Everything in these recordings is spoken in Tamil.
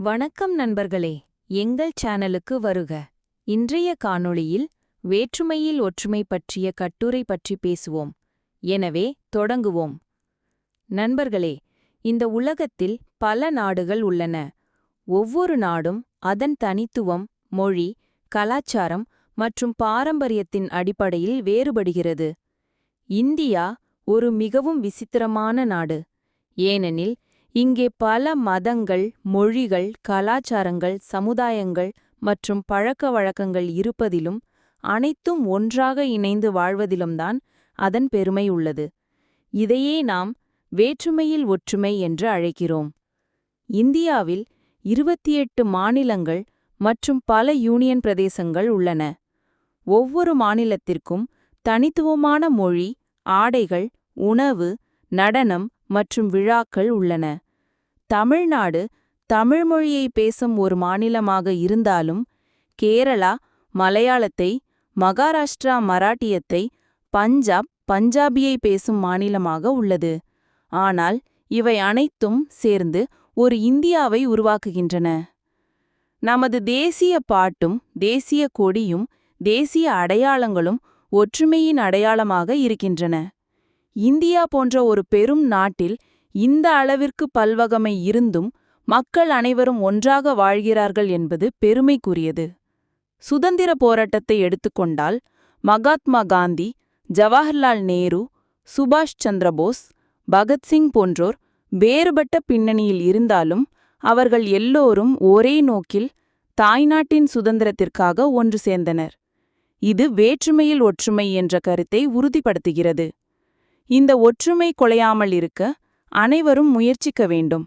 வணக்கம் நண்பர்களே எங்கள் சேனலுக்கு வருக. இன்றைய காணொளியில் வேற்றுமையில் ஒற்றுமை பற்றிய கட்டுரை பற்றி பேசுவோம். எனவே தொடங்குவோம். நண்பர்களே இந்த உலகத்தில் பல நாடுகள் உள்ளன. ஒவ்வொரு நாடும் அதன் தனித்துவம் மொழி கலாச்சாரம் மற்றும் பாரம்பரியத்தின் அடிப்படையில் வேறுபடுகிறது. இந்தியா ஒரு மிகவும் விசித்திரமான நாடு. ஏனெனில் இங்கே பல மதங்கள் மொழிகள் கலாச்சாரங்கள் சமுதாயங்கள் மற்றும் பழக்க வழக்கங்கள் இருப்பதிலும் அனைத்தும் ஒன்றாக இணைந்து வாழ்வதிலும்தான் அதன் பெருமை உள்ளது. இதையே நாம் வேற்றுமையில் ஒற்றுமை என்று அழைக்கிறோம். இந்தியாவில் இருபத்தி எட்டு மாநிலங்கள் மற்றும் பல யூனியன் பிரதேசங்கள் உள்ளன. ஒவ்வொரு மாநிலத்திற்கும் தனித்துவமான மொழி ஆடைகள் உணவு நடனம் மற்றும் விழாக்கள் உள்ளன. தமிழ்நாடு தமிழ் மொழியை பேசும் ஒரு மாநிலமாக இருந்தாலும் கேரளா மலையாளத்தை மகாராஷ்டிரா மராட்டியத்தை பஞ்சாப் பஞ்சாபியை பேசும் மாநிலமாக உள்ளது. ஆனால் இவை அனைத்தும் சேர்ந்து ஒரு இந்தியாவை உருவாக்குகின்றன. நமது தேசிய பாட்டும் தேசிய கொடியும் தேசிய அடையாளங்களும் ஒற்றுமையின் அடையாளமாக இருக்கின்றன. இந்தியா போன்ற ஒரு பெரும் நாட்டில் இந்த அளவிற்கு பல்வகமை இருந்தும் மக்கள் அனைவரும் ஒன்றாக வாழ்கிறார்கள் என்பது பெருமைக்குரியது. சுதந்திர போராட்டத்தை எடுத்துக்கொண்டால் மகாத்மா காந்தி ஜவஹர்லால் நேரு சுபாஷ் சந்திரபோஸ் பகத்சிங் போன்றோர் வேறுபட்ட பின்னணியில் இருந்தாலும் அவர்கள் எல்லோரும் ஒரே நோக்கில் தாய்நாட்டின் சுதந்திரத்திற்காக ஒன்று சேர்ந்தனர். இது வேற்றுமையில் ஒற்றுமை என்ற கருத்தை உறுதிப்படுத்துகிறது. இந்த ஒற்றுமை கொலையாமல் இருக்க அனைவரும் முயற்சிக்க வேண்டும்.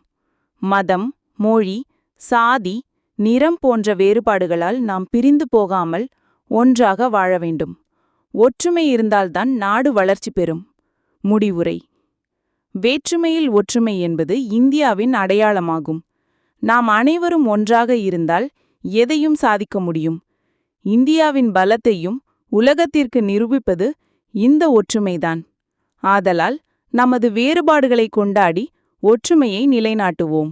மதம் மொழி சாதி நிறம் போன்ற வேறுபாடுகளால் நாம் பிரிந்து போகாமல் ஒன்றாக வாழ வேண்டும். ஒற்றுமை இருந்தால்தான் நாடு வளர்ச்சி பெறும். முடிவுரை. வேற்றுமையில் ஒற்றுமை என்பது இந்தியாவின் அடையாளமாகும். நாம் அனைவரும் ஒன்றாக இருந்தால் எதையும் சாதிக்க முடியும். இந்தியாவின் பலத்தையும் உலகத்திற்கு நிரூபிப்பது இந்த ஒற்றுமைதான். ஆதலால் நமது வேறுபாடுகளை கொண்டாடி ஒற்றுமையை நிலைநாட்டுவோம்.